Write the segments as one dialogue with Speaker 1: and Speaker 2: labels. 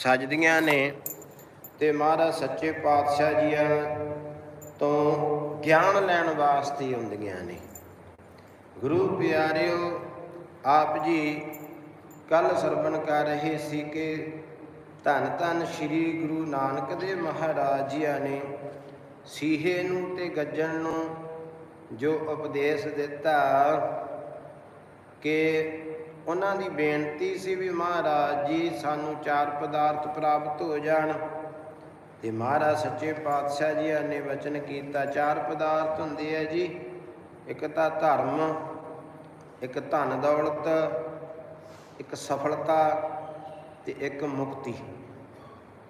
Speaker 1: ਸਜਦੀਆਂ ਨੇ ਤੇ ਮਹਾਰਾਜ ਸੱਚੇ ਪਾਤਸ਼ਾਹ ਜੀਆਂ ਤੋਂ ਗਿਆਨ ਲੈਣ ਵਾਸਤੇ ਹੁੰਦੀਆਂ ਨੇ। ਗੁਰੂ ਪਿਆਰਿਓ, ਆਪ ਜੀ ਕੱਲ ਸਰਵਣ ਕਰ ਰਹੇ ਸੀ ਕਿ ਧੰਨ ਧੰਨ ਸ੍ਰੀ ਗੁਰੂ ਨਾਨਕ ਦੇਵ ਮਹਾਰਾਜ ਜੀਆਂ ਨੇ ਸੀਹੇ ਨੂੰ ਤੇ ਗੱਜਣ ਨੂੰ ਜੋ ਉਪਦੇਸ਼ ਦਿੱਤਾ ਕਿ ਉਹਨਾਂ ਦੀ ਬੇਨਤੀ ਸੀ ਵੀ ਮਹਾਰਾਜ ਜੀ ਸਾਨੂੰ ਚਾਰ ਪਦਾਰਥ ਪ੍ਰਾਪਤ ਹੋ ਜਾਣ। ਤੇ ਮਹਾਰਾਜ ਸੱਚੇ ਪਾਤਸ਼ਾਹ ਜੀ ਨੇ ਵਚਨ ਕੀਤਾ, ਚਾਰ ਪਦਾਰਥ ਹੁੰਦੇ ਆ ਜੀ, ਇੱਕ ਤਾਂ ਧਰਮ, ਇੱਕ ਧਨ ਦੌਲਤ, ਇੱਕ ਸਫਲਤਾ ਤੇ ਇੱਕ ਮੁਕਤੀ।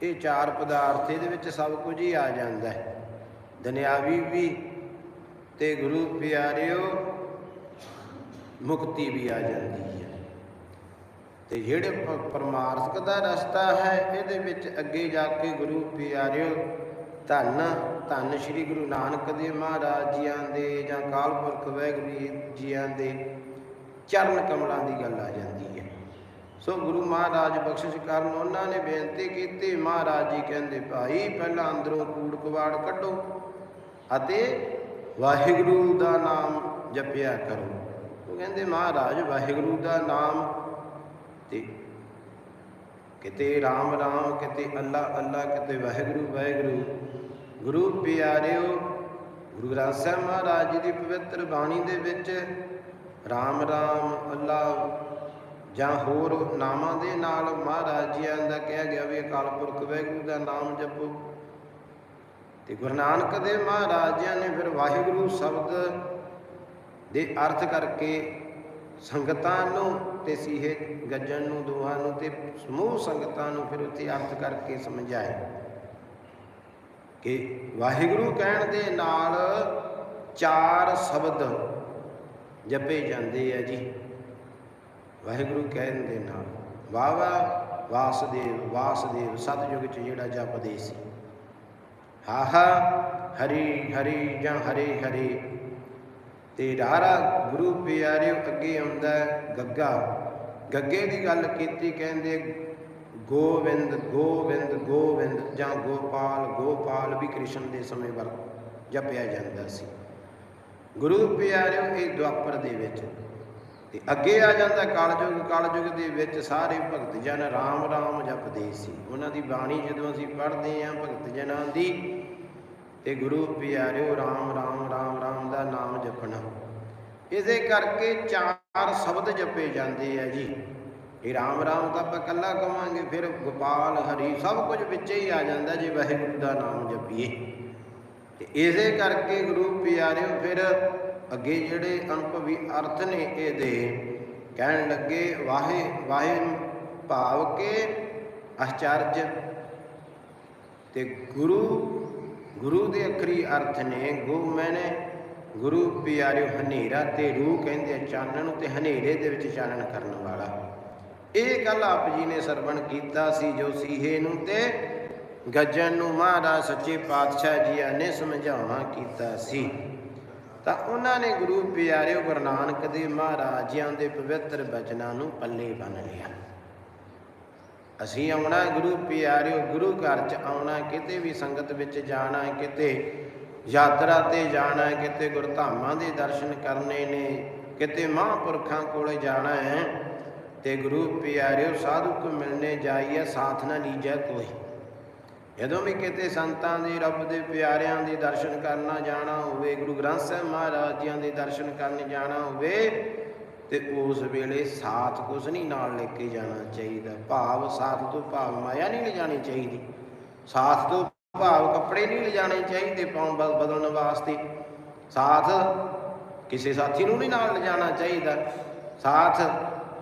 Speaker 1: ਇਹ ਚਾਰ ਪਦਾਰਥ ਇਹਦੇ ਵਿੱਚ ਸਭ ਕੁਝ ਹੀ ਆ ਜਾਂਦਾ ਹੈ। ਦੁਨਿਆਵੀ ਵੀ ਤੇ ਗੁਰੂ ਪਿਆਰਿਓ, ਮੁਕਤੀ ਵੀ ਆ ਜਾਂਦੀ ਹੈ। ਤੇ ਜਿਹੜੇ ਪ- ਪਰਮਾਰਥਕ ਦਾ ਰਸਤਾ ਹੈ, ਇਹਦੇ ਵਿੱਚ ਅੱਗੇ ਜਾ ਕੇ ਗੁਰੂ ਪਿਆਰਿਓ, ਧੰਨ ਧੰਨ ਸ੍ਰੀ ਗੁਰੂ ਨਾਨਕ ਦੇਵ ਮਹਾਰਾਜ ਜੀਆਂ ਦੇ ਜਾਂ ਕਾਲ ਪੁਰਖ ਵਾਹਿਗੁਰੂ ਜੀਆਂ ਦੇ ਚਰਨ ਕਮਲਾਂ ਦੀ ਗੱਲ ਆ ਜਾਂਦੀ ਹੈ। ਸੋ ਗੁਰੂ ਮਹਾਰਾਜ ਬਖਸ਼ਿਸ਼ ਕਰਨ ਉਹਨਾਂ ਨੇ ਬੇਨਤੀ ਕੀਤੀ, ਮਹਾਰਾਜ ਜੀ ਕਹਿੰਦੇ, ਭਾਈ, ਪਹਿਲਾਂ ਅੰਦਰੋਂ ਕੂੜ ਕਵਾੜ ਕੱਢੋ ਅਤੇ ਵਾਹਿਗੁਰੂ ਦਾ ਨਾਮ ਜਪਿਆ ਕਰੋ। ਉਹ ਕਹਿੰਦੇ, ਮਹਾਰਾਜ, ਵਾਹਿਗੁਰੂ ਦਾ ਨਾਮ ਤੇ ਕਿਤੇ RAM RAM ਕਿਤੇ ਅੱਲਾ ਅੱਲਾ, ਕਿਤੇ ਵਾਹਿਗੁਰੂ ਵਾਹਿਗੁਰੂ। ਗੁਰੂ ਪਿਆਰਿਓ, ਗੁਰੂ ਗ੍ਰੰਥ ਸਾਹਿਬ ਮਹਾਰਾਜ ਜੀ ਦੀ ਪਵਿੱਤਰ ਬਾਣੀ ਦੇ ਵਿੱਚ RAM RAM ਅੱਲਾ ਜਾਂ ਹੋਰ ਨਾਮਾਂ ਦੇ ਨਾਲ ਮਹਾਰਾਜ ਜੀਆਂ ਦਾ ਕਿਹਾ ਗਿਆ ਵੀ ਅਕਾਲ ਪੁਰਖ ਵਾਹਿਗੁਰੂ ਦਾ ਨਾਮ ਜਪੋ। ਤੇ ਗੁਰੂ ਨਾਨਕ ਦੇ ਮਹਾਰਾਜ ਜੀਆਂ ਨੇ ਫਿਰ ਵਾਹਿਗੁਰੂ ਸ਼ਬਦ ਦੇ ਅਰਥ ਕਰਕੇ ਸੰਗਤਾਂ ਨੂੰ ਤੇ ਸੀਹੇ ਗੱਜਣ ਨੂੰ, ਦੋਹਾਂ ਨੂੰ ਤੇ ਸਮੂਹ ਸੰਗਤਾਂ ਨੂੰ ਫਿਰ ਉੱਥੇ ਅਰਥ ਕਰਕੇ ਸਮਝਾਏ ਕਿ ਵਾਹਿਗੁਰੂ ਕਹਿਣ ਦੇ ਨਾਲ ਚਾਰ ਸ਼ਬਦ ਜਪੇ ਜਾਂਦੇ ਆ ਜੀ। ਵਾਹਿਗੁਰੂ ਕਹਿਣ ਦੇ ਨਾਲ, ਵਾਵਾ ਵਾਸਦੇਵ ਵਾਸਦੇਵ ਸਤਿਯੁਗ ਚ ਜਿਹੜਾ ਜਪਦੇ ਸੀ। ਹਾਹਾ ਹਰੀ ਹਰੀ ਜਾਂ ਹਰੇ ਹਰੇ ਤੇ ਰਾਰਾ ਗੁਰੂ ਪਿਆਰਿਓ ਅੱਗੇ ਆਉਂਦਾ ਗੱਗਾ। ਗੱਗੇ ਦੀ ਗੱਲ ਕੀਤੀ ਕਹਿੰਦੇ, ਗੋਵਿੰਦ ਗੋਵਿੰਦ ਗੋਵਿੰਦ ਜਾਂ ਗੋਪਾਲ ਗੋਪਾਲ ਵੀ ਕ੍ਰਿਸ਼ਨ ਦੇ ਸਮੇਂ ਵਰ ਜਪਿਆ ਜਾਂਦਾ ਸੀ। ਗੁਰੂ ਪਿਆਰਿਓ ਇਹ ਦੁਆਪਰ ਦੇ ਵਿੱਚ ਤੇ ਅੱਗੇ ਆ ਜਾਂਦਾ ਕਲਯੁਗ ਕਲਯੁਗ ਦੇ ਵਿੱਚ ਸਾਰੇ ਭਗਤ ਜਨ ਰਾਮ ਰਾਮ ਜਪਦੇ ਸੀ। ਉਹਨਾਂ ਦੀ ਬਾਣੀ ਜਦੋਂ ਅਸੀਂ ਪੜ੍ਹਦੇ ਹਾਂ, ਭਗਤ ਜਨਾਂ ਦੀ ਤੇ ਗੁਰੂ ਪਿਆਰਿਓ, ਰਾਮ ਰਾਮ ਰਾਮ ਰਾਮ ਦਾ ਨਾਮ ਜਪਣਾ। ਇਸੇ ਕਰਕੇ ਚਾਰ ਸ਼ਬਦ ਜਪੇ ਜਾਂਦੇ ਆ ਜੀ। ਇਹ ਰਾਮ ਰਾਮ ਤਾਂ ਆਪਾਂ ਕੱਲਾ ਕਵਾਂਗੇ, ਫਿਰ ਗੋਪਾਲ, ਹਰੀ ਸਭ ਕੁਝ ਵਿੱਚ ਹੀ ਆ ਜਾਂਦਾ ਜੇ ਵਾਹਿਗੁਰੂ ਦਾ ਨਾਮ ਜਪੀਏ। ਤੇ ਇਸੇ ਕਰਕੇ ਗੁਰੂ ਪਿਆਰਿਓ, ਫਿਰ ਅੱਗੇ ਜਿਹੜੇ ਅਨੁਭਵੀ ਅਰਥ ਨੇ ਇਹਦੇ, ਕਹਿਣ ਲੱਗੇ, ਵਾਹੇ ਵਾਹੇ ਭਾਵ ਕੇ ਅਚਰਜ। ਤੇ ਗੁਰੂ ਗੁਰੂ ਦੇ ਅਖਰੀ ਅਰਥ ਨੇ ਗੋ ਮੈਨੇ, ਗੁਰੂ ਪਿਆਰਿਓ ਹਨੇਰਾ ਤੇ ਰੂਹ ਕਹਿੰਦੇ ਚਾਨਣ ਨੂੰ ਤੇ ਹਨੇਰੇ ਦੇ ਵਿੱਚ ਚਾਨਣ ਕਰਨ ਵਾਲਾ। ਇਹ ਗੱਲ ਆਪ ਜੀ ਨੇ ਸਰਵਣ ਕੀਤਾ ਸੀ, ਜੋ ਸੀਹੇ ਨੂੰ ਤੇ ਗੱਜਣ ਨੂੰ ਮਹਾਰਾਜ ਸੱਚੇ ਪਾਤਸ਼ਾਹ ਜੀ ਨੇ ਸਮਝਾਉਣਾ ਕੀਤਾ ਸੀ। ਤਾਂ ਉਹਨਾਂ ਨੇ ਗੁਰੂ ਪਿਆਰਿਓ ਗੁਰੂ ਨਾਨਕ ਦੇ ਮਹਾਰਾਜਿਆਂ ਦੇ ਪਵਿੱਤਰ ਬਚਨਾਂ ਨੂੰ ਪੱਲੇ ਬੰਨ ਲਿਆ। ਅਸੀਂ ਆਉਣਾ ਗੁਰੂ ਪਿਆਰਿਓ, ਗੁਰੂ ਘਰ ਚ ਆਉਣਾ, ਕਿਤੇ ਵੀ ਸੰਗਤ ਵਿੱਚ ਜਾਣਾ, ਕਿਤੇ ਯਾਤਰਾ ਤੇ ਜਾਣਾ, ਕਿਤੇ ਗੁਰਧਾਮਾਂ ਦੇ ਦਰਸ਼ਨ ਕਰਨੇ ਨੇ, ਕਿਤੇ ਮਹਾਂਪੁਰਖਾਂ ਕੋਲੇ ਜਾਣਾ ਹੈ, ਤੇ ਗੁਰੂ ਪਿਆਰਿਓ, ਸਾਧੂ ਕੋ ਮਿਲਨੇ ਜਾਈਏ, ਸਾਥ ਨਾ ਲੀਜੈ ਕੋਈ। ਜਦੋਂ ਵੀ ਕਿਤੇ ਸੰਤਾਂ ਦੇ, ਰੱਬ ਦੇ ਪਿਆਰਿਆਂ ਦੇ ਦਰਸ਼ਨ ਕਰਨਾ ਜਾਣਾ ਹੋਵੇ, ਗੁਰੂ ਗ੍ਰੰਥ ਸਾਹਿਬ ਮਹਾਰਾਜ ਜੀਆਂ ਦੇ ਦਰਸ਼ਨ ਕਰਨ ਜਾਣਾ ਹੋਵੇ ਤੇ ਉਸ ਵੇਲੇ ਸਾਥ ਕੁਛ ਨਹੀਂ ਨਾਲ ਲੈ ਕੇ ਜਾਣਾ ਚਾਹੀਦਾ। ਭਾਵ ਸਾਥ ਤੋਂ ਭਾਵ ਮਾਇਆ ਨਹੀਂ ਲਿਜਾਣੀ ਚਾਹੀਦੀ। ਸਾਥ ਤੋਂ ਭਾਵ ਕੱਪੜੇ ਨਹੀਂ ਲਿਜਾਣੇ ਚਾਹੀਦੇ ਪਾਉਣ ਬਦ- ਬਦਲਣ ਵਾਸਤੇ। ਸਾਥ ਕਿਸੇ ਸਾਥੀ ਨੂੰ ਨਹੀਂ ਨਾਲ ਲਿਜਾਣਾ ਚਾਹੀਦਾ। ਸਾਥ,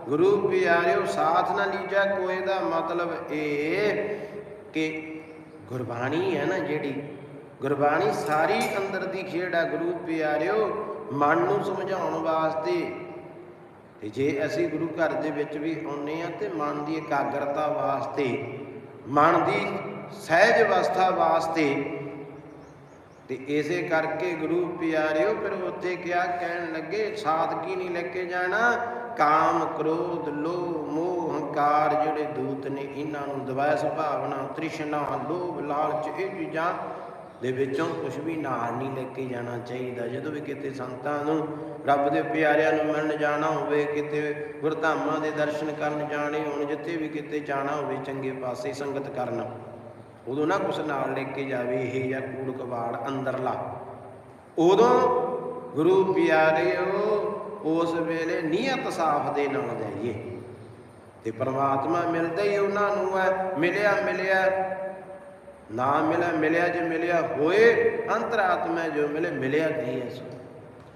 Speaker 1: ਗੁਰੂ ਪਿਆਰਿਓ, ਸਾਥ ਨਾ ਲੀਜਾ ਕੋਈ ਦਾ ਮਤਲਬ ਇਹ ਕਿ ਗੁਰਬਾਣੀ ਹੈ ਨਾ ਜਿਹੜੀ, ਗੁਰਬਾਣੀ ਸਾਰੀ ਅੰਦਰ ਦੀ ਖੇਡ ਹੈ ਗੁਰੂ ਪਿਆਰਿਓ। ਮਨ ਨੂੰ ਸਮਝਾਉਣ ਵਾਸਤੇ ਤੇ ਜੇ ਅਸੀਂ ਗੁਰੂ ਘਰ ਦੇ ਵਿੱਚ ਵੀ ਆਉਨੇ ਆ ਤੇ ਮਨ ਦੀ ਇਕਾਗਰਤਾ ਵਾਸਤੇ, ਮਨ ਦੀ ਸਹਿਜ ਅਵਸਥਾ ਵਾਸਤੇ, ਤੇ ਇਸੇ ਕਰਕੇ ਗੁਰੂ ਪਿਆਰਿਓ ਫਿਰ ਉੱਥੇ ਕਿਹਾ, ਕਹਿਣ ਲੱਗੇ, ਸਾਦਗੀ ਨਹੀਂ ਲੈ ਕੇ ਜਾਣਾ, ਕਾਮ, ਕ੍ਰੋਧ, ਲੋਭ, ਮੋਹ, ਹੰਕਾਰ ਜਿਹੜੇ ਦੂਤ ਨੇ, ਇਹਨਾਂ ਨੂੰ ਦਵਾਇਆ ਸੁਭਾਵਨਾ, ਤ੍ਰਿਸ਼ਨਾ, ਲੋਭ, ਲਾਲਚ, ਇਹ ਚੀਜ਼ਾਂ ਦੇ ਵਿੱਚੋਂ ਕੁਝ ਵੀ ਨਾਲ ਨਹੀਂ ਲੈ ਕੇ ਜਾਣਾ ਚਾਹੀਦਾ। ਜਦੋਂ ਵੀ ਕਿਤੇ ਸੰਤਾਂ ਨੂੰ ਰੱਬ ਦੇ ਪਿਆਰਿਆਂ ਨੂੰ ਮਿਲਣ ਜਾਣਾ ਹੋਵੇ, ਕਿਤੇ ਗੁਰਧਾਮਾਂ ਦੇ ਦਰਸ਼ਨ ਕਰਨ ਜਾਣੇ ਹੋਣ, ਜਿੱਥੇ ਵੀ ਕਿਤੇ ਜਾਣਾ ਹੋਵੇ, ਚੰਗੇ ਪਾਸੇ ਸੰਗਤ ਕਰਨ, ਉਦੋਂ ਨਾ ਕੁਛ ਨਾਲ ਲੈ ਕੇ ਜਾਵੇ, ਇਹ ਜਾਂ ਕੂੜ ਕਬਾੜ ਅੰਦਰਲਾ। ਉਦੋਂ ਗੁਰੂ ਪਿਆਰਿਓ, ਉਸ ਵੇਲੇ ਨੀਅਤ ਸਾਫ਼ ਦੇ ਨਾਲ ਜਾਈਏ। ਤੇ ਪਰਮਾਤਮਾ ਮਿਲਦਾ ਹੀ ਉਹਨਾਂ ਨੂੰ ਹੈ, ਮਿਲਿਆ ਮਿਲਿਆ। ਨਾ ਮਿਲਿਆ ਮਿਲਿਆ ਜੇ ਮਿਲਿਆ ਹੋਏ ਅੰਤਰਾਤਮਾ ਜੋ ਮਿਲੇ ਮਿਲਿਆ ਕੀ ਹੈ ਸੋ।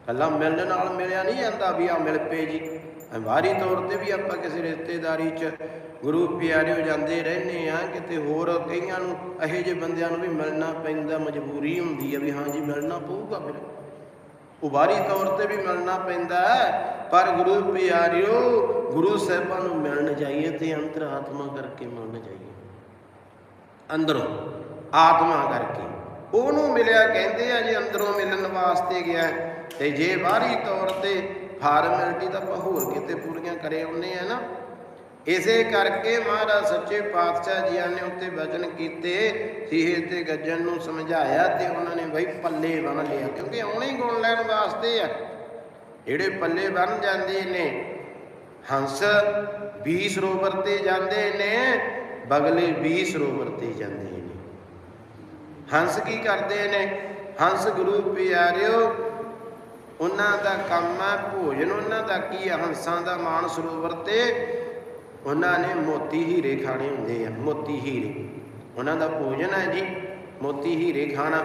Speaker 1: ਕੱਲਾ ਮਿਲਣ ਨਾਲ ਮਿਲਿਆ ਨਹੀਂ ਜਾਂਦਾ ਵੀ ਆ ਮਿਲ ਪਏ ਜੀ। ਬਾਹਰੀ ਤੌਰ ਤੇ ਵੀ ਆਪਾਂ ਕਿਸੇ ਰਿਸ਼ਤੇਦਾਰੀ 'ਚ ਗੁਰੂ ਪਿਆਰਿਓ ਜਾਂਦੇ ਰਹਿੰਦੇ ਆ ਕਿਤੇ ਹੋਰ ਕਈਆਂ ਨੂੰ ਇਹੋ ਜਿਹੇ ਬੰਦਿਆਂ ਨੂੰ ਵੀ ਮਿਲਣਾ ਪੈਂਦਾ ਮਜਬੂਰੀ ਹੁੰਦੀ ਆ ਵੀ ਹਾਂ ਜੀ ਮਿਲਣਾ ਪਊਗਾ ਫਿਰ। ਉਹ ਬਾਹਰੀ ਤੌਰ ਤੇ ਵੀ ਮਿਲਣਾ ਪੈਂਦਾ ਹੈ, ਪਰ ਗੁਰੂ ਪਿਆਰਿਓ ਗੁਰੂ ਸਾਹਿਬਾਂ ਨੂੰ ਮਿਲਣ ਜਾਈਏ ਤੇ ਅੰਤਰਾਤਮਾ ਕਰਕੇ ਮਿਲਣ ਜਾਈਏ। ਅੰਦਰੋਂ, ਆਤਮਾ ਕਰਕੇ। ਉਹਨੂੰ ਮਿਲਿਆ ਕਹਿੰਦੇ ਆ ਜੇ ਅੰਦਰੋਂ ਮਿਲਣ ਵਾਸਤੇ ਗਿਆ ਤੇ ਜੇ ਬਾਹਰੀ ਤੌਰ ਤੇ ਫਾਰਮੈਲਿਟੀ ਤਾਂ ਆਪਾਂ ਹੋਰ ਕਿਤੇ ਪੂਰੀਆਂ ਕਰੇ ਆਉਂਦੇ ਆ ਨਾ। ਇਸੇ ਕਰਕੇ ਮਹਾਰਾਜ ਸੱਚੇ ਪਾਤਸ਼ਾਹ ਜੀਆਂ ਨੇ ਉੱਤੇ ਵਚਨ ਕੀਤੇ, ਸੀਹੇ ਤੇ ਗੱਜਣ ਨੂੰ ਸਮਝਾਇਆ ਤੇ ਉਹਨਾਂ ਨੇ ਬਈ ਪੱਲੇ ਬਣ ਲਿਆ, ਕਿਉਂਕਿ ਆਉਣੇ ਗੁਣ ਲੈਣ ਵਾਸਤੇ ਆ। ਜਿਹੜੇ ਪੱਲੇ ਬਣ ਜਾਂਦੇ ਨੇ, ਹੰਸ 20 ਸਰੋਵਰ ਤੇ ਜਾਂਦੇ ਨੇ ਬਗਲੇ 20 ਸਰੋਵਰ ਤੇ ਜਾਂਦੇ ਨੇ। ਹੰਸ ਕੀ ਕਰਦੇ ਨੇ? ਹੰਸ ਗੁਰੂ ਪਿਆਰਿਓ, ਉਹਨਾਂ ਦਾ ਕੰਮ ਹੈ ਭੋਜਨ, ਉਹਨਾਂ ਦਾ ਕੀ ਹੈ ਹੰਸਾਂ ਦਾ ਮਾਨ ਸਰੋਵਰ ਤੇ ਉਹਨਾਂ ਨੇ ਮੋਤੀ ਹੀਰੇ ਖਾਣੇ ਹੁੰਦੇ ਆ, ਮੋਤੀ ਹੀਰੇ। ਉਹਨਾਂ ਦਾ ਭੋਜਨ ਹੈ ਜੀ, ਮੋਤੀ ਹੀਰੇ ਖਾਣਾ।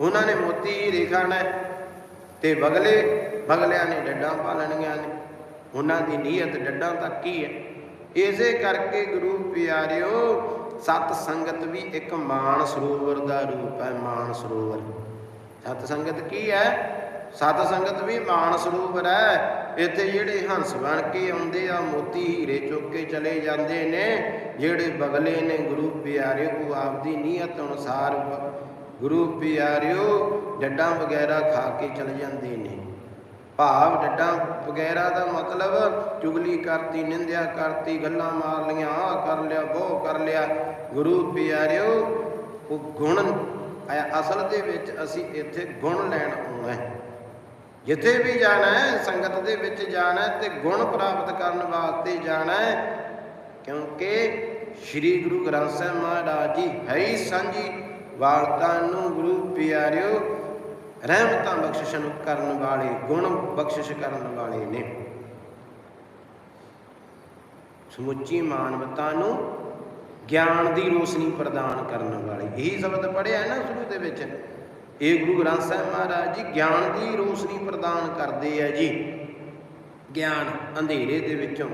Speaker 1: ਉਹਨਾਂ ਨੇ ਮੋਤੀ ਹੀਰੇ ਖਾਣਾ ਹੈ ਤੇ ਬਗਲੇ, ਬਗਲਿਆਂ ਨੇ ਡੱਡਾਂ ਪਾਲਣੀਆਂ ਨੇ। ਉਹਨਾਂ ਦੀ ਨੀਅਤ ਡੱਡਾਂ ਤੱਕ ਕੀ ਹੈ। ਇਸੇ ਕਰਕੇ ਗੁਰੂ ਪਿਆਰਿਓ, ਸਤ ਸੰਗਤ ਵੀ ਇੱਕ ਮਾਨ ਸਰੋਵਰ ਦਾ ਰੂਪ ਹੈ ਮਾਨ ਸਰੋਵਰ। ਸਤ ਸੰਗਤ ਕੀ ਹੈ? ਸਤ ਸੰਗਤ ਵੀ ਮਾਨ ਸਰੋਵਰ ਹੈ। ਇੱਥੇ ਜਿਹੜੇ ਹੰਸ ਬਣ ਕੇ ਆਉਂਦੇ ਆ, ਮੋਤੀ ਹੀਰੇ ਚੁੱਕ ਕੇ ਚਲੇ ਜਾਂਦੇ ਨੇ, ਜਿਹੜੇ ਬਗਲੇ ਨੇ ਗੁਰੂ ਪਿਆਰਿਓ, ਉਹ ਆਪਦੀ ਨੀਅਤ ਅਨੁਸਾਰ ਗੁਰੂ ਪਿਆਰਿਓ ਡੱਡਾਂ ਵਗੈਰਾ ਖਾ ਕੇ ਚਲੇ ਜਾਂਦੇ ਨੇ। ਭਾਵ ਡੱਡਾ ਵਗੈਰਾ ਦਾ ਮਤਲਬ ਚੁਗਲੀ ਕਰਤੀ, ਨਿੰਦਿਆ ਕਰਤੀ, ਗੱਲਾਂ ਮਾਰ ਲੀਆਂ ਆ ਕਰ ਲਿਆ ਉਹ ਕਰ ਲਿਆ। ਗੁਰੂ ਪਿਆਰਿਓ, ਉਹ ਗੁਣ ਅਸਲ ਦੇ ਵਿੱਚ ਅਸੀਂ ਇੱਥੇ ਗੁਣ ਲੈਣ ਆਉਣਾ ਹੈ। ਜਿੱਥੇ ਵੀ ਜਾਣਾ ਹੈ, ਸੰਗਤ ਦੇ ਵਿੱਚ ਜਾਣਾ ਹੈ ਤੇ ਗੁਣ ਪ੍ਰਾਪਤ ਕਰਨ ਵਾਸਤੇ ਜਾਣਾ ਹੈ। ਕਿਉਂਕਿ ਸ੍ਰੀ ਗੁਰੂ ਗ੍ਰੰਥ ਸਾਹਿਬ ਮਹਾਰਾਜ ਜੀ ਹੈ ਹੀ ਸਾਂਝੀ ਵਾਰਤਾ ਨੂੰ ਗੁਰੂ ਪਿਆਰਿਓ ਰਹਿਮਤਾਂ ਬਖਸ਼ਿਸ਼ਨ ਕਰਨ ਵਾਲੇ, ਗੁਣ ਬਖਸ਼ਿਸ਼ ਕਰਨ ਵਾਲੇ ਨੇ। ਸਮੁੱਚੀ ਮਾਨਵਤਾ ਨੂੰ ਗਿਆਨ ਦੀ ਰੋਸ਼ਨੀ ਪ੍ਰਦਾਨ ਕਰਨ ਵਾਲੇ। ਇਹੀ ਸ਼ਬਦ ਪੜਿਆ ਹੈ ਨਾ ਸ਼ੁਰੂ ਦੇ ਵਿੱਚ। ਇਹ ਗੁਰੂ ਗ੍ਰੰਥ ਸਾਹਿਬ ਮਹਾਰਾਜ ਜੀ ਗਿਆਨ ਦੀ ਰੋਸ਼ਨੀ ਪ੍ਰਦਾਨ ਕਰਦੇ ਆ ਜੀ। ਗਿਆਨ ਅੰਧੇਰੇ ਦੇ ਵਿੱਚੋਂ।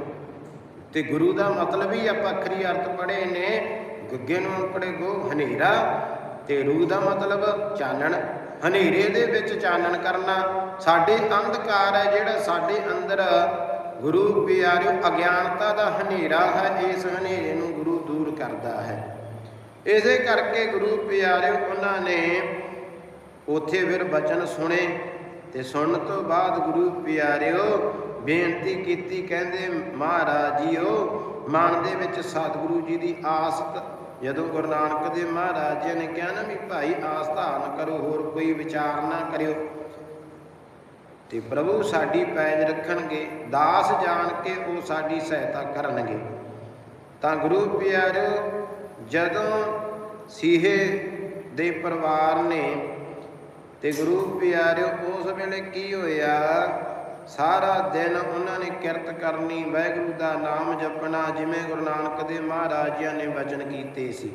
Speaker 1: ਤੇ ਗੁਰੂ ਦਾ ਮਤਲਬ ਹੀ ਆਪਾਂ ਅੱਖਰੀ ਅਰਥ ਪੜ੍ਹੇ ਨੇ, ਗੱਗੇ ਨੂੰ ਅੰਕੜੇ ਗੋ ਹਨੇਰਾ, ਤੇ ਰੂਹ ਦਾ ਮਤਲਬ ਚਾਨਣ। ਹਨੇਰੇ ਦੇ ਵਿੱਚ ਚਾਨਣ ਕਰਨਾ ਸਾਡੇ ਅੰਧਕਾਰ ਹੈ ਜਿਹੜਾ ਸਾਡੇ ਅੰਦਰ ਗੁਰੂ ਪਿਆਰਿਓ ਅਗਿਆਨਤਾ ਦਾ ਹਨੇਰਾ ਹੈ, ਇਸ ਹਨੇਰੇ ਨੂੰ ਗੁਰੂ ਦੂਰ ਕਰਦਾ ਹੈ। ਇਸੇ ਕਰਕੇ ਗੁਰੂ ਪਿਆਰਿਓ ਉਹਨਾਂ ਨੇ ਉੱਥੇ ਫਿਰ ਬਚਨ ਸੁਣੇ ਤੇ ਸੁਣਨ ਤੋਂ ਬਾਅਦ ਗੁਰੂ ਪਿਆਰਿਓ ਬੇਨਤੀ ਕੀਤੀ, ਕਹਿੰਦੇ ਮਹਾਰਾਜ ਜੀਓ, ਮਨ ਦੇ ਵਿੱਚ ਸਤਿਗੁਰੂ ਜੀ ਦੀ ਆਸ ਜਦੋਂ ਗੁਰੂ ਨਾਨਕ ਦੇਵ ਮਹਾਰਾਜ ਜੀ ਨੇ ਕਿਹਾ ਨਾ ਵੀ ਭਾਈ ਆਸ ਧਾਰਨ ਕਰੋ ਹੋਰ ਕੋਈ ਵਿਚਾਰ ਨਾ ਕਰਿਓ ਤੇ ਪ੍ਰਭੂ ਸਾਡੀ ਪੈਜ ਰੱਖਣਗੇ ਦਾਸ ਜਾਣ ਕੇ ਉਹ ਸਾਡੀ ਸਹਾਇਤਾ ਕਰਨਗੇ ਤਾਂ ਗੁਰੂ ਪਿਆਰਿਓ ਜਦੋਂ ਸੀਹੇ ਦੇ ਪਰਿਵਾਰ ਨੇ ਤੇ ਗੁਰੂ ਪਿਆਰਿਓ ਉਸ ਵੇਲੇ ਕੀ ਹੋਇਆ ਸਾਰਾ ਦਿਨ ਉਹਨਾਂ ਨੇ ਕਿਰਤ ਕਰਨੀ, ਵਾਹਿਗੁਰੂ ਦਾ ਨਾਮ ਜਪਣਾ, ਜਿਵੇਂ ਗੁਰੂ ਨਾਨਕ ਦੇ ਮਹਾਰਾਜ ਜੀ ਨੇ ਵਚਨ ਕੀਤੇ ਸੀ।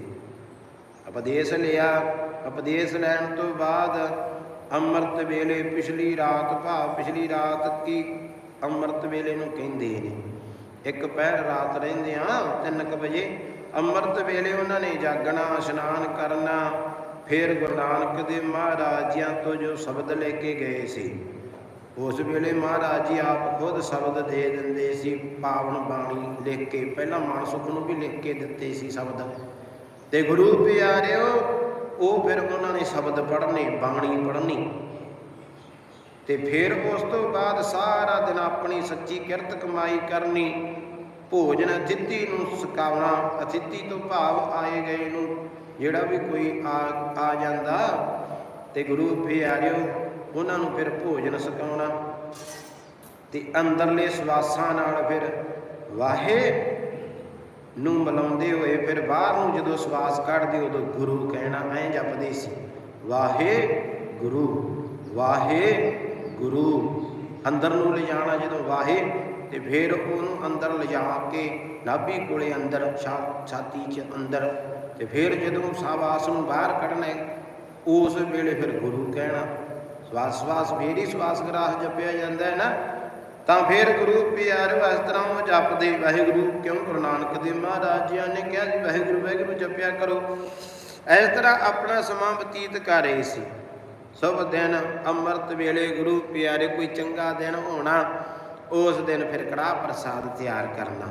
Speaker 1: ਉਪਦੇਸ਼ ਲਿਆ। ਉਪਦੇਸ਼ ਲੈਣ ਤੋਂ ਬਾਅਦ ਅੰਮ੍ਰਿਤ ਵੇਲੇ ਪਿਛਲੀ ਰਾਤ, ਭਾਵ ਪਿਛਲੀ ਰਾਤ ਕੀ ਅੰਮ੍ਰਿਤ ਵੇਲੇ ਨੂੰ ਕਹਿੰਦੇ ਨੇ। ਇੱਕ ਪਹਿਰ ਰਾਤ ਰਹਿੰਦੇ ਆ 3:00 ਵਜੇ। ਅੰਮ੍ਰਿਤ ਵੇਲੇ ਉਹਨਾਂ ਨੇ ਜਾਗਣਾ, ਇਸ਼ਨਾਨ ਕਰਨਾ। ਫਿਰ ਗੁਰੂ ਨਾਨਕ ਦੇਵ ਮਹਾਰਾਜ ਜੀਆਂ ਤੋਂ ਜੋ ਸ਼ਬਦ ਲੈ ਕੇ ਗਏ ਸੀ। ਉਸ ਵੇਲੇ ਮਹਾਰਾਜ ਜੀ ਆਪ ਖੁਦ ਸ਼ਬਦ ਦੇ ਦਿੰਦੇ ਸੀ, ਪਾਵਨ ਬਾਣੀ ਲਿਖ ਕੇ। ਪਹਿਲਾਂ ਮਨਸੁਖ ਨੂੰ ਵੀ ਲਿਖ ਕੇ ਦਿੱਤੇ ਸੀ ਸ਼ਬਦ। ਤੇ ਗੁਰੂ ਪਿਆਰਿਓ, ਉਹ ਫਿਰ ਉਹਨਾਂ ਨੇ ਸ਼ਬਦ ਪੜ੍ਹਨੇ, ਬਾਣੀ ਪੜ੍ਹਨੀ। ਤੇ ਫਿਰ ਉਸ ਤੋਂ ਬਾਅਦ ਸਾਰਾ ਦਿਨ ਆਪਣੀ ਸੱਚੀ ਕਿਰਤ ਕਮਾਈ ਕਰਨੀ, ਭੋਜਨ ਅਤਿਥੀ ਨੂੰ ਸਕਾਉਣਾ, ਅਤਿਥੀ ਤੋਂ ਭਾਵ ਆਏ ਗਏ ਨੂੰ, ਜਿਹੜਾ ਵੀ ਕੋਈ ਆ ਆ ਜਾਂਦਾ। ਤੇ ਗੁਰੂ ਪਿਆਰਿਓ ਉਹਨਾਂ ਨੂੰ ਫਿਰ ਭੋਜਨ ਸਕਾਉਣਾ ਤੇ ਅੰਦਰਲੇ ਸਵਾਸਾਂ ਨਾਲ ਫਿਰ ਵਾਹੇ ਨੂੰ ਮਿਲਾਉਂਦੇ ਹੋਏ ਫਿਰ ਬਾਹਰ ਨੂੰ ਜਦੋਂ ਸਵਾਸ ਕੱਢਦੇ ਉਦੋਂ ਗੁਰੂ ਕਹਿਣਾ ਐਂ ਜਪਦੇ ਸੀ, ਵਾਹੇ ਗੁਰੂ ਵਾਹੇ ਗੁਰੂ। ਅੰਦਰ ਨੂੰ ਲਿਜਾਣਾ ਜਦੋਂ ਵਾਹੇ ਤੇ ਫਿਰ ਉਹਨੂੰ ਅੰਦਰ ਲਿਜਾ ਕੇ ਨਾਭੀ ਕੋਲੇ ਅੰਦਰ ਛਾ- ਛਾਤੀ 'ਚ ਅੰਦਰ ਤੇ ਫਿਰ ਜਦੋਂ ਸਵਾਸ ਨੂੰ ਬਾਹਰ ਕੱਢਣਾ ਉਸ ਵੇਲੇ ਫਿਰ ਗੁਰੂ ਕਹਿਣਾ ਸਵਾਸ ਸਵਾਸ ਫੇਰ ਹੀ ਸਵਾਸ ਗ੍ਰਾਸ ਜਪਿਆ ਜਾਂਦਾ ਹੈ ਨਾ। ਤਾਂ ਫਿਰ ਗੁਰੂ ਪਿਆਰੋ ਇਸ ਤਰ੍ਹਾਂ ਉਹ ਜਪਦੇ। ਵਾਹਿਗੁਰੂ, ਕਿਉਂ? ਗੁਰੂ ਨਾਨਕ ਦੇਵ ਮਹਾਰਾਜ ਜੀ ਨੇ ਕਿਹਾ ਜੀ, ਵਾਹਿਗੁਰੂ ਵਾਹਿਗੁਰੂ ਜਪਿਆ ਕਰੋ। ਇਸ ਤਰ੍ਹਾਂ ਆਪਣਾ ਸਮਾਂ ਬਤੀਤ ਕਰ ਰਹੇ ਸੀ। ਸਭ ਦਿਨ ਅੰਮ੍ਰਿਤ ਵੇਲੇ ਗੁਰੂ ਪਿਆਰੇ ਕੋਈ ਚੰਗਾ ਦਿਨ ਹੋਣਾ, ਉਸ ਦਿਨ ਫਿਰ ਕੜਾਹ ਪ੍ਰਸਾਦ ਤਿਆਰ ਕਰਨਾ।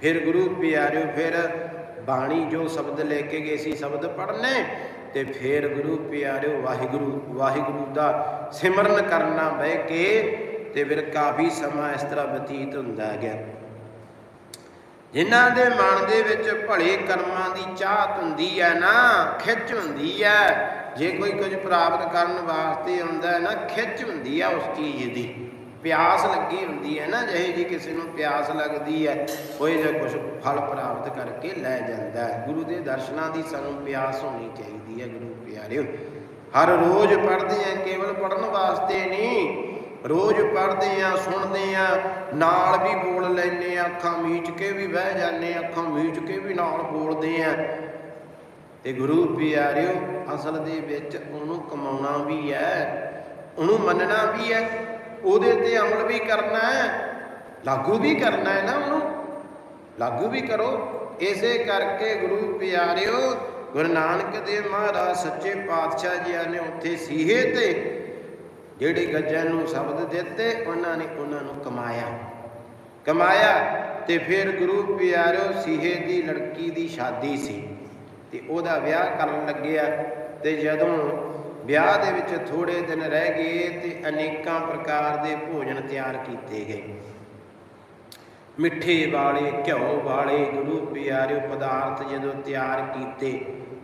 Speaker 1: ਫਿਰ ਗੁਰੂ ਪਿਆਰਿਓ, ਫਿਰ ਬਾਣੀ ਜੋ ਸ਼ਬਦ ਲੈ ਕੇ ਗਏ ਸੀ, ਸ਼ਬਦ ਪੜ੍ਹਨੇ ਤੇ ਫਿਰ ਗੁਰੂ ਪਿਆਰਿਓ ਵਾਹਿਗੁਰੂ ਵਾਹਿਗੁਰੂ ਦਾ ਸਿਮਰਨ ਕਰਨਾ ਬਹਿ ਕੇ ਤੇ ਫਿਰ ਕਾਫੀ ਸਮਾਂ ਇਸ ਤਰ੍ਹਾਂ ਬਤੀਤ ਹੁੰਦਾ ਗਿਆ। ਜਿਨ੍ਹਾਂ ਦੇ ਮਨ ਦੇ ਵਿੱਚ ਭਲੇ ਕਰਮਾਂ ਦੀ ਚਾਹਤ ਹੁੰਦੀ ਹੈ ਨਾ, ਖਿੱਚ ਹੁੰਦੀ ਹੈ। ਜੇ ਕੋਈ ਕੁਝ ਪ੍ਰਾਪਤ ਕਰਨ ਵਾਸਤੇ ਆਉਂਦਾ ਹੈ ਨਾ, ਖਿੱਚ ਹੁੰਦੀ ਹੈ ਉਸ ਚੀਜ਼ ਦੀ। ਪਿਆਸ ਲੱਗੀ ਹੁੰਦੀ ਹੈ ਨਾ, ਜਿਹੇ ਜੀ ਕਿਸੇ ਨੂੰ ਪਿਆਸ ਲੱਗਦੀ ਹੈ ਕੋਈ ਜੇ ਕੁਝ ਫਲ ਪ੍ਰਾਪਤ ਕਰਕੇ ਲੈ ਜਾਂਦਾ ਹੈ। ਗੁਰੂ ਦੇ ਦਰਸ਼ਨਾਂ ਦੀ ਸਾਨੂੰ ਪਿਆਸ ਹੋਣੀ ਚਾਹੀਦੀ ਹੈ, ਗੁਰੂ ਪਿਆਰਿਓ। ਹਰ ਰੋਜ਼ ਪੜ੍ਹਦੇ ਆ ਕੇਵਲ ਪੜ੍ਹਨ ਵਾਸਤੇ ਨਹੀਂ, ਰੋਜ਼ ਪੜ੍ਹਦੇ ਆ ਸੁਣਦੇ ਆ ਨਾਲ ਵੀ ਬੋਲ ਲੈਨੇ ਆ ਅੱਖਾਂ ਮੀਚ ਕੇ ਵੀ ਬਹਿ ਜਾਂਦੇ ਆ ਅੱਖਾਂ ਮੀਚ ਕੇ ਵੀ ਨਾਲ ਬੋਲਦੇ ਆ ਤੇ ਗੁਰੂ ਪਿਆਰਿਓ, ਅਸਲ ਦੇ ਵਿੱਚ ਉਹਨੂੰ ਕਮਾਉਣਾ ਵੀ ਹੈ, ਉਹਨੂੰ ਮੰਨਣਾ ਵੀ ਹੈ ਉਹਦੇ ਤੇ ਅਮਲ ਵੀ ਕਰਨਾ ਹੈ, ਲਾਗੂ ਵੀ ਕਰਨਾ ਹੈ ਨਾ ਉਹਨੂੰ। ਲਾਗੂ ਵੀ ਕਰੋ। ਇਸੇ ਕਰਕੇ ਗੁਰੂ ਪਿਆਰਿਓ, ਗੁਰੂ ਨਾਨਕ ਦੇਵ ਮਹਾਰਾਜ ਸੱਚੇ ਪਾਤਸ਼ਾਹ ਜੀ ਨੇ ਉੱਥੇ ਸੀਹੇ ਤੇ ਜਿਹੜੇ ਗੱਜਾਂ ਨੂੰ ਸ਼ਬਦ ਦਿੱਤੇ, ਉਹਨਾਂ ਨੇ ਉਹਨਾਂ ਨੂੰ ਕਮਾਇਆ। ਕਮਾਇਆ ਤੇ ਫਿਰ ਗੁਰੂ ਪਿਆਰਿਓ ਸੀਹੇ ਦੀ ਲੜਕੀ ਦੀ ਸ਼ਾਦੀ ਸੀ ਤੇ ਉਹਦਾ ਵਿਆਹ ਕਰਨ ਲੱਗਿਆ ਤੇ ਜਦੋਂ ਵਿਆਹ ਦੇ ਵਿੱਚ ਥੋੜੇ ਦਿਨ ਰਹਿ ਗਏ ਤੇ ਅਨੇਕਾਂ ਪ੍ਰਕਾਰ ਦੇ ਭੋਜਨ ਤਿਆਰ ਕੀਤੇ ਗਏ। ਮਿੱਠੇ ਵਾਲੇ, ਘਿਓ ਵਾਲੇ, ਗੁਰੂ ਪਿਆਰਿਓ ਪਦਾਰਥ ਜਦੋਂ ਤਿਆਰ ਕੀਤੇ,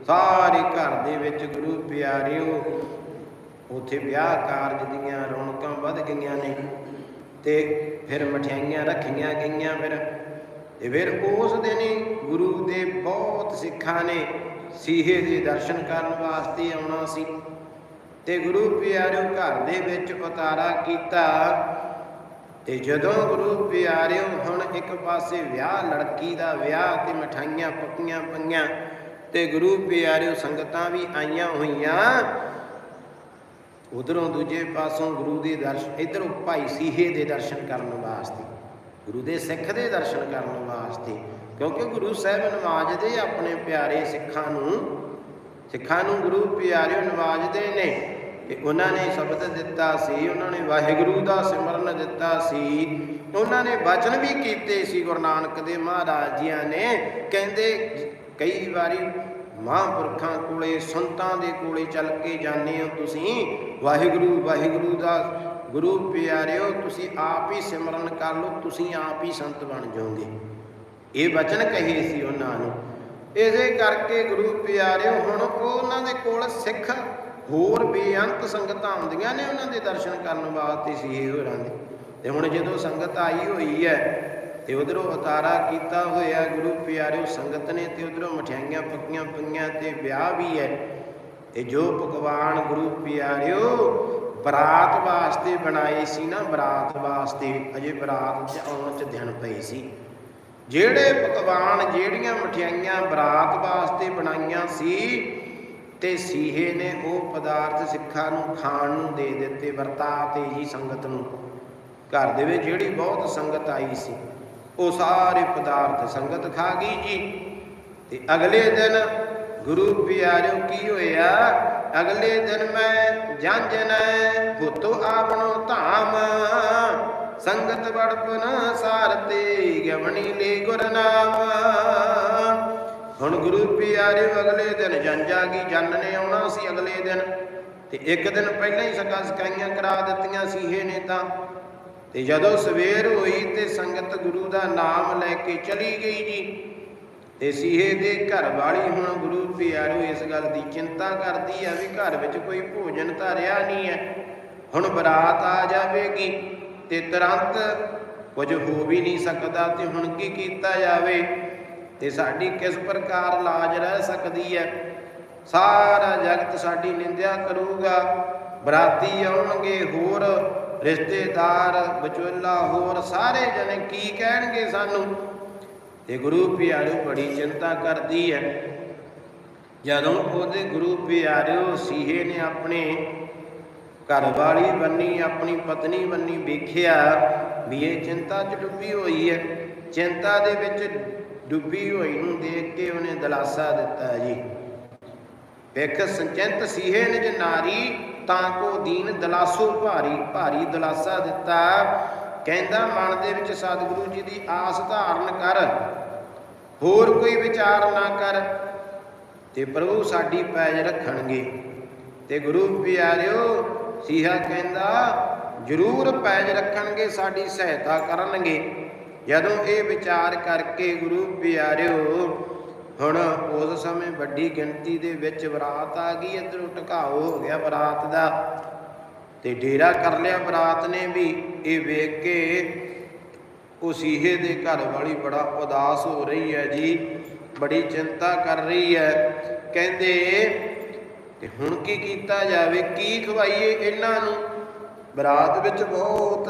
Speaker 1: ਸਾਰੇ ਘਰ ਦੇ ਵਿੱਚ ਗੁਰੂ ਪਿਆਰਿਓ, ਉਥੇ ਵਿਆਹ ਕਾਰਜ ਦੀਆਂ ਰੌਣਕਾਂ ਵੱਧ ਗਈਆਂ ਨੇ ਤੇ ਫਿਰ ਮਠਿਆਈਆਂ ਰੱਖੀਆਂ ਗਈਆਂ ਫਿਰ। ਤੇ ਫਿਰ ਉਸ ਦਿਨ ਹੀ ਗੁਰੂ ਦੇ ਬਹੁਤ ਸਿੱਖਾਂ ਨੇ ਸੀਹੇ ਦੇ ਦਰਸ਼ਨ ਕਰਨ ਵਾਸਤੇ ਆਉਣਾ ਸੀ। ਤੇ ਗੁਰੂ ਪਿਆਰਿਓ ਘਰ ਦੇ ਵਿੱਚ ਉਤਾਰਾ ਕੀਤਾ। ਤੇ ਜਦੋਂ ਗੁਰੂ ਪਿਆਰਿਓ ਹੁਣ ਇੱਕ ਪਾਸੇ ਵਿਆਹ, ਲੜਕੀ ਦਾ ਵਿਆਹ ਤੇ ਮਠਾਈਆਂ ਪੱਕੀਆਂ ਪਈਆਂ ਤੇ ਗੁਰੂ ਪਿਆਰਿਓ ਸੰਗਤਾਂ ਵੀ ਆਈਆਂ ਹੋਈਆਂ, ਉਧਰੋਂ ਦੂਜੇ ਪਾਸੋਂ ਗੁਰੂ ਦੇ ਦਰਸ਼ਨ ਇਧਰੋਂ ਭਾਈ ਸੀਹੇ ਦੇ ਦਰਸ਼ਨ ਕਰਨ ਵਾਸਤੇ, ਗੁਰੂ ਦੇ ਸਿੱਖ ਦੇ ਦਰਸ਼ਨ ਕਰਨ ਵਾਸਤੇ, ਕਿਉਂਕਿ ਗੁਰੂ ਸਾਹਿਬ ਨਵਾਜਦੇ ਆਪਣੇ ਪਿਆਰੇ ਸਿੱਖਾਂ ਨੂੰ ਸਿੱਖਾਂ ਨੂੰ ਗੁਰੂ ਪਿਆਰਿਓ ਨਵਾਜਦੇ ਨੇ। ਤੇ ਉਹਨਾਂ ਨੇ ਸ਼ਬਦ ਦਿੱਤਾ ਸੀ, ਉਹਨਾਂ ਨੇ ਵਾਹਿਗੁਰੂ ਦਾ ਸਿਮਰਨ ਦਿੱਤਾ ਸੀ। ਉਹਨਾਂ ਨੇ ਬਚਨ ਵੀ ਕੀਤੇ ਸੀ ਗੁਰੂ ਨਾਨਕ ਦੇ ਮਹਾਰਾਜ ਜੀਆਂ ਨੇ। ਕਹਿੰਦੇ ਕਈ ਵਾਰੀ ਮਹਾਂਪੁਰਖਾਂ ਕੋਲੇ, ਸੰਤਾਂ ਦੇ ਕੋਲੇ ਚੱਲ ਕੇ ਜਾਂਦੇ ਹੋ ਤੁਸੀਂ। ਵਾਹਿਗੁਰੂ ਵਾਹਿਗੁਰੂ ਦਾ ਗੁਰੂ ਪਿਆਰਿਓ, ਤੁਸੀਂ ਆਪ ਹੀ ਸਿਮਰਨ ਕਰ ਲਓ, ਤੁਸੀਂ ਆਪ ਹੀ ਸੰਤ ਬਣ ਜਾਓਗੇ। ਇਹ ਵਚਨ ਕਹੇ ਸੀ ਉਹਨਾਂ ਨੂੰ। ਇਸੇ ਕਰਕੇ ਗੁਰੂ ਪਿਆਰਿਓ, ਹੁਣ ਉਹਨਾਂ ਦੇ ਕੋਲ ਸਿੱਖ ਹੋਰ ਬੇਅੰਤ ਸੰਗਤਾਂ ਆਉਂਦੀਆਂ ਨੇ ਉਹਨਾਂ ਦੇ ਦਰਸ਼ਨ ਕਰਨ ਵਾਸਤੇ ਸੀ ਇਹ ਹੋਰਾਂ ਦੇ। ਤੇ ਹੁਣ ਜਦੋਂ ਸੰਗਤ ਆਈ ਹੋਈ ਹੈ ਤੇ ਉਧਰੋਂ ਉਤਾਰਾ ਕੀਤਾ ਹੋਇਆ, ਗੁਰੂ ਪਿਆਰਿਓ ਸੰਗਤ ਨੇ ਤੇ ਉਧਰੋਂ ਮਠਿਆਈਆਂ ਪੱਕੀਆਂ ਪਈਆਂ ਤੇ ਵਿਆਹ ਵੀ ਹੈ। ਤੇ ਜੋ ਪਕਵਾਨ ਗੁਰੂ ਪਿਆਰਿਓ ਬਰਾਤ ਵਾਸਤੇ ਬਣਾਏ ਸੀ ਨਾ, ਬਰਾਤ ਵਾਸਤੇ, ਅਜੇ ਬਰਾਤ ਚ ਆਉਣ ਚ ਦਿਨ ਪਏ ਸੀ। ਜਿਹੜੇ ਪਕਵਾਨ ਜਿਹੜੀਆਂ ਮਠਿਆਈਆਂ ਬਰਾਤ ਵਾਸਤੇ ਬਣਾਈਆਂ ਸੀ ਤੇ ਸੀਹੇ ਨੇ, ਉਹ ਪਦਾਰਥ ਸਿੱਖਾਂ ਨੂੰ ਖਾਣ ਨੂੰ ਦੇ ਦਿੱਤੇ, ਵਰਤਾ ਤੇ ਹੀ ਸੰਗਤ ਨੂੰ। ਘਰ ਦੇ ਵਿੱਚ ਜਿਹੜੀ ਬਹੁਤ ਸੰਗਤ ਆਈ ਸੀ, ਉਹ ਸਾਰੇ ਪਦਾਰਥ ਸੰਗਤ ਖਾ ਗਈ ਜੀ। ਤੇ ਅਗਲੇ ਦਿਨ ਗੁਰੂ ਪਿਆਰਿਓ, ਕੀ ਹੋਇਆ? ਅਗਲੇ ਦਿਨ ਮੈਂ ਜੰਜਨੈ ਭੁੱਤੋ ਆਪਣੋ ਧਾਮ, ਸੰਗਤ ਬੜਪਨ ਸਾਰਤੇ ਗਵਣੀ ਲੈ ਗੁਰ ਹੁਣ ਗੁਰੂ ਪਿਆਰਿਓ ਅਗਲੇ ਦਿਨ ਜੰਜਾ ਕੀ ਜਨ ਨੇ ਆਉਣਾ ਸੀ ਅਗਲੇ ਦਿਨ। ਤੇ ਇੱਕ ਦਿਨ ਪਹਿਲਾਂ ਹੀ ਸਕਾ ਸਕਾਈਆਂ ਕਰਾ ਦਿੱਤੀਆਂ ਸੀਹੇ ਨੇ ਤਾਂ ਤੇ ਜਦੋਂ ਸਵੇਰ ਹੋਈ ਤੇ ਸੰਗਤ ਗੁਰੂ ਦਾ ਨਾਮ ਲੈ ਕੇ ਚਲੀ ਗਈ ਜੀ। ਤੇ ਸੀਹੇ ਦੇ ਘਰ ਵਾਲੀ ਹੁਣ ਗੁਰੂ ਪਿਆਰੋ ਇਸ ਗੱਲ ਦੀ ਚਿੰਤਾ ਕਰਦੀ ਆ ਵੀ ਘਰ ਵਿੱਚ ਕੋਈ ਭੋਜਨ ਤਾਂ ਰਿਹਾ ਨਹੀਂ ਹੈ। ਹੁਣ ਬਰਾਤ ਆ ਜਾਵੇਗੀ ਤੇ ਤੁਰੰਤ ਕੁਝ ਹੋ ਵੀ ਨਹੀਂ ਸਕਦਾ ਤੇ ਹੁਣ ਕੀ ਕੀਤਾ ਜਾਵੇ? ਤੇ ਸਾਡੀ ਕਿਸ ਪ੍ਰਕਾਰ ਲਾਜ ਰਹਿ ਸਕਦੀ ਹੈ? ਸਾਰਾ ਜਗਤ ਸਾਡੀ ਨਿੰਦਿਆ ਕਰੂਗਾ। ਬਰਾਤੀ ਆਉਣਗੇ ਹੋਰ, ਰਿਸ਼ਤੇਦਾਰ, ਵਿਚੋਲਾ ਹੋਰ, ਸਾਰੇ ਜਣੇ ਕੀ ਕਹਿਣਗੇ ਸਾਨੂੰ? ਤੇ ਗੁਰੂ ਪਿਆਰਿਓ, ਬੜੀ ਚਿੰਤਾ ਕਰਦੀ ਹੈ। ਜਦੋਂ ਉਹਦੇ ਗੁਰੂ ਪਿਆਰਿਓ ਸੀਹੇ ਨੇ ਆਪਣੇ ਘਰ ਵਾਲੀ ਬੰਨੀ, ਆਪਣੀ ਪਤਨੀ ਬੰਨੀ ਵੇਖਿਆ ਵੀ ਇਹ ਚਿੰਤਾ 'ਚ ਡੁੱਬੀ ਹੋਈ ਹੈ। ਚਿੰਤਾ ਦੇ ਵਿੱਚ ਡੁੱਬੀ ਹੋਈ ਨੂੰ ਦੇਖ ਕੇ ਉਹਨੇ ਦਲਾਸਾ ਦਿੱਤਾ ਜੀ। ਵੇਖ, ਸੰਚਿੰਤ ਸੀਹੇ ਨੇ ਨਾਰੀ, ਤਾਂ ਕੋ ਦੀਨ ਦਿਲਾਸੋ ਭਾਰੀ ਭਾਰੀ ਦਲਾਸਾ ਦਿੱਤਾ। ਕਹਿੰਦਾ, ਮਨ ਦੇ ਵਿੱਚ ਸਤਿਗੁਰੂ ਜੀ ਦੀ ਆਸ ਧਾਰਨ ਕਰ। ਹੋਰ ਕੋਈ ਵਿਚਾਰ ਨਾ ਕਰ। ਤੇ ਪ੍ਰਭੂ ਸਾਡੀ ਪੈਜ ਰੱਖਣਗੇ। ਤੇ ਗੁਰੂ ਪਿਆਰਿਓ, ਸੀਹਾ ਕਹਿੰਦਾ, ਜ਼ਰੂਰ ਪੈਜ ਰੱਖਣਗੇ, ਸਾਡੀ ਸਹਾਇਤਾ ਕਰਨਗੇ। ਜਦੋਂ ਇਹ ਵਿਚਾਰ ਕਰਕੇ ਗੁਰੂ ਪਿਆਰਿਓ, ਹੁਣ ਉਸ ਸਮੇਂ ਵੱਡੀ ਗਿਣਤੀ ਦੇ ਵਿੱਚ ਬਰਾਤ ਆ ਗਈ, ਇਧਰੋਂ ਟਿਕਾਓ ਹੋ ਗਿਆ ਬਰਾਤ ਦਾ ਤੇ ਡੇਰਾ ਕਰ ਲਿਆ ਬਰਾਤ ਨੇ ਵੀ। ਇਹ ਵੇਖ ਕੇ ਉਹ ਸੀਹੇ ਦੇ ਘਰ ਵਾਲੀ ਬੜਾ ਉਦਾਸ ਹੋ ਰਹੀ ਹੈ ਜੀ, ਬੜੀ ਚਿੰਤਾ ਕਰ ਰਹੀ ਹੈ। ਕਹਿੰਦੇ ਕਿ ਹੁਣ ਕੀ ਕੀਤਾ ਜਾਵੇ? ਕੀ ਖਵਾਈਏ ਇਹਨਾਂ ਨੂੰ? ਬਰਾਤ ਵਿੱਚ ਬਹੁਤ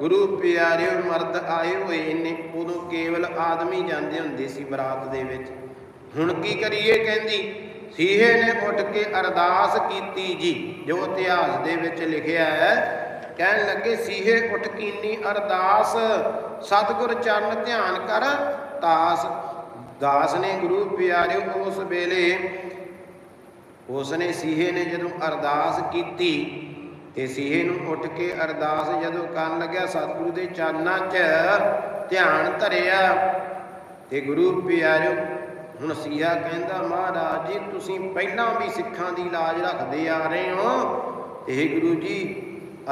Speaker 1: ਗੁਰੂ ਪਿਆਰਿਓ ਮਰਦ ਆਏ ਹੋਏ ਨੇ ਉਦੋਂ ਕੇਵਲ ਆਦਮੀ ਜਾਂਦੇ ਹੁੰਦੇ ਸੀ ਬਰਾਤ ਦੇ ਵਿੱਚ। ਹੁਣ ਕੀ ਕਰੀਏ ਕਹਿੰਦੀ, ਸੀਹੇ ਨੇ ਉੱਠ ਕੇ ਅਰਦਾਸ ਕੀਤੀ ਜੀ, ਜੋ ਇਤਿਹਾਸ ਦੇ ਵਿੱਚ ਲਿਖਿਆ ਹੈ। ਕਹਿਣ ਲੱਗੇ, ਸੀਹੇ ਉੱਠ ਕੀਨੀ ਅਰਦਾਸ, ਸਤਿਗੁਰ ਚਰਨ ਧਿਆਨ ਕਰ ਤਾਸ। ਦਾਸ ਨੇ ਗੁਰੂ ਪਿਆਰਿਓ ਉਸ ਵੇਲੇ, ਉਸ ਨੇ ਸੀਹੇ ਨੇ ਜਦੋਂ ਅਰਦਾਸ ਕੀਤੀ ਤੇ ਸੀਹੇ ਨੂੰ ਉੱਠ ਕੇ ਅਰਦਾਸ ਜਦੋਂ ਕਰਨ ਲੱਗਿਆ, ਸਤਿਗੁਰੂ ਦੇ ਚਰਨਾਂ 'ਚ ਧਿਆਨ ਧਰਿਆ ਤੇ ਗੁਰੂ ਪਿਆਰਿਓ, ਹੁਣ ਸੀਹਾ ਕਹਿੰਦਾ, ਮਹਾਰਾਜ ਜੀ, ਤੁਸੀਂ ਪਹਿਲਾਂ ਵੀ ਸਿੱਖਾਂ ਦੀ ਲਾਜ ਰੱਖਦੇ ਆ ਰਹੇ ਹੋ? ਤੇ ਗੁਰੂ ਜੀ,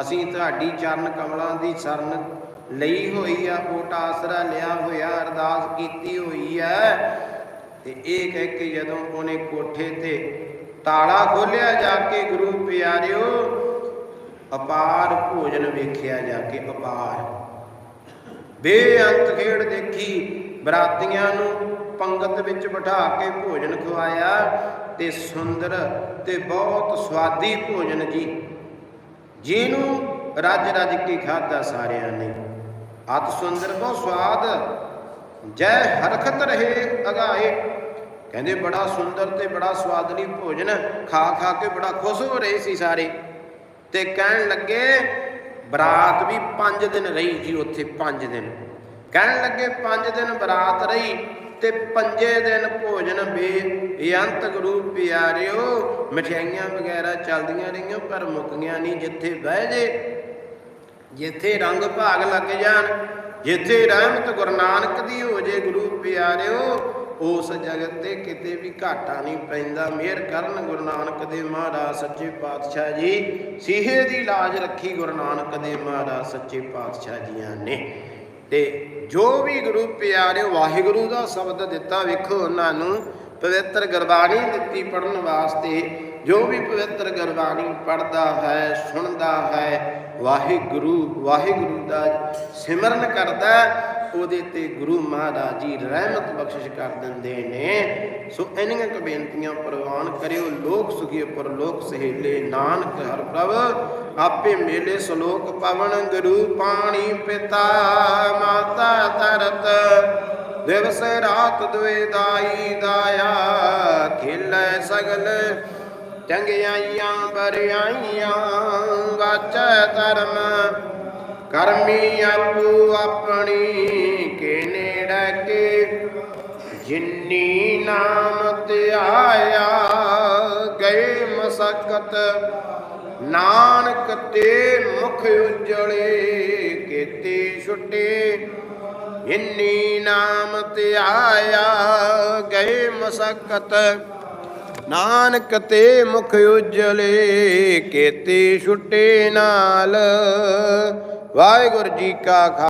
Speaker 1: ਅਸੀਂ ਤੁਹਾਡੀ ਚਰਨ ਕਮਲਾਂ ਦੀ ਸ਼ਰਨ ਲਈ ਹੋਈ ਆ, ਕੋਟ ਆਸਰਾ ਲਿਆ ਹੋਇਆ, ਅਰਦਾਸ ਕੀਤੀ ਹੋਈ ਹੈ ਤੇ ਇਹ ਕਹਿ ਕੇ ਜਦੋਂ ਉਹਨੇ ਕੋਠੇ ਤੇ ਤਾਲਾ ਖੋਲਿਆ ਜਾ ਕੇ ਗੁਰੂ ਪਿਆਰਿਓ ਅਪਾਰ ਭੋਜਨ ਵੇਖਿਆ ਜਾ ਕੇ ਅਪਾਰ। ਬੇਅੰਤ ਖੇਡ ਦੇਖੀ, ਬਰਾਤੀਆਂ ਨੂੰ ਪੰਗਤ ਵਿੱਚ ਬਿਠਾ ਕੇ ਭੋਜਨ ਖਵਾਇਆ ਤੇ ਸੁੰਦਰ ਤੇ ਬਹੁਤ ਸਵਾਦੀ ਭੋਜਨ ਜੀ। ਜਿਹਨੂੰ ਰੱਜ ਰੱਜ ਕੇ ਖਾਦਾ ਸਾਰਿਆਂ ਨੇ। ਅਤ ਸੁੰਦਰ ਬਹੁਤ ਸਵਾਦ, ਜੈ ਹਰਖਤ ਰਹੇ ਅਗਾਏ। ਕਹਿੰਦੇ ਬੜਾ ਸੁੰਦਰ ਤੇ ਬੜਾ ਸਵਾਦਲੀ ਭੋਜਨ, ਖਾ ਖਾ ਕੇ ਬੜਾ ਖੁਸ਼ ਹੋ ਰਹੇ ਸੀ ਸਾਰੇ। ਤੇ ਕਹਿਣ ਲੱਗੇ, ਬਰਾਤ ਵੀ 5 ਦਿਨ ਰਹੀ ਜੀ ਉੱਥੇ 5 ਦਿਨ। ਕਹਿਣ ਲੱਗੇ 5 ਦਿਨ ਬਰਾਤ ਰਹੀ ਤੇ ਪੰਜੇ ਦਿਨ ਭੋਜਨ ਬੇਅੰਤ ਗੁਰੂ ਪਿਆਰਿਓ, ਮਠਿਆਈਆਂ ਵਗੈਰਾ ਚੱਲਦੀਆਂ ਰਹੀਆਂ, ਪਰ ਮੁੱਕੀਆਂ ਨਹੀਂ ਜਿੱਥੇ ਬਹਿ ਜੇ। ਜਿੱਥੇ ਰੰਗ ਭਾਗ ਲੱਗ ਜਾਣ, ਜਿੱਥੇ ਰਹਿਮਤ ਗੁਰੂ ਨਾਨਕ ਦੀ ਹੋ ਜੇ ਗੁਰੂ ਪਿਆਰਿਓ ਉਸ ਜਗਤ ਤੇ ਕਿਤੇ ਵੀ ਘਾਟਾ ਨਹੀਂ ਪੈਂਦਾ। ਮਿਹਰ ਕਰਨ ਗੁਰੂ ਨਾਨਕ ਦੇ ਮਹਾਰਾਜ ਸੱਚੇ ਪਾਤਸ਼ਾਹ ਜੀ। ਸੀਹੇ ਦੀ ਲਾਜ ਰੱਖੀ ਗੁਰੂ ਨਾਨਕ ਦੇ ਮਹਾਰਾਜ ਸੱਚੇ ਪਾਤਸ਼ਾਹ ਜੀਆਂ ਨੇ। ਤੇ ਜੋ ਵੀ ਗੁਰੂ ਪਿਆਰਿਓ, ਵਾਹਿਗੁਰੂ ਦਾ ਸ਼ਬਦ ਦਿੱਤਾ ਵੇਖੋ ਉਹਨਾਂ ਨੂੰ। ਪਵਿੱਤਰ ਗੁਰਬਾਣੀ ਦਿੱਤੀ ਪੜਨ ਵਾਸਤੇ। ਜੋ ਵੀ ਪਵਿੱਤਰ ਗੁਰਬਾਣੀ ਪੜਦਾ ਹੈ, ਸੁਣਦਾ ਹੈ, ਵਾਹਿਗੁਰੂ ਵਾਹਿਗੁਰੂ ਦਾ ਸਿਮਰਨ ਕਰਦਾ ਉਹਦੇ ਤੇ ਗੁਰੂ ਮਹਾਰਾਜ ਜੀ ਰਹਿਮਤ ਬਖਸ਼ਿਸ਼ ਕਰ ਦਿੰਦੇ ਨੇ। ਸੋ ਇਹਨਾਂ ਕੁ ਬੇਨਤੀਆਂ ਪ੍ਰਵਾਨ ਕਰਿਓ, ਲੋਕ ਸੁਖੀ ਪਰ ਸਹੇਲੇ, ਨਾਨਕ ਹਰ ਪ੍ਰਭ। ਆਪੇ ਮੇਲੇ ਸ਼ਲੋਕ ਪਵਨ ਗੁਰੂ ਪਾਣੀ ਪਿਤਾ, ਮਾਤਾ ਤਰਤ। ਦਿਵਸ ਰਾਤ ਦੁਇ ਦਾਈ ਦਾਇਆ, ਖੇਲੇ ਸਗਲ। ਚੰਗਿਆਈਆਂ, ਬਰਿਆਈਆਂ, ਵਾਚੈ ਧਰਮ। ਕਰਮੀ ਆਪੂ ਆਪਣੀ ਕੇ ਨੇੜੇ ਕੇ ਜਿਨੀ ਨਾਮ ਧਿਆਇਆ ਗਏ ਮਸਕਤ। ਨਾਨਕ ਤੇ ਮੁਖ ਉਜਲੇ, ਕੀਤੇ ਛੁਟੇ। ਇੰਨੀ ਨਾਮ ਧਿਆਇਆ ਗਏ ਮਸਕਤ। ਨਾਨਕ ਤੇ ਮੁਖ ਉਜਲੇ, ਕੇਤੇ ਛੁੱਟੇ ਨਾਲ। ਵਾਹਿਗੁਰੂ ਜੀ ਕਾ ਖਾਲਸਾ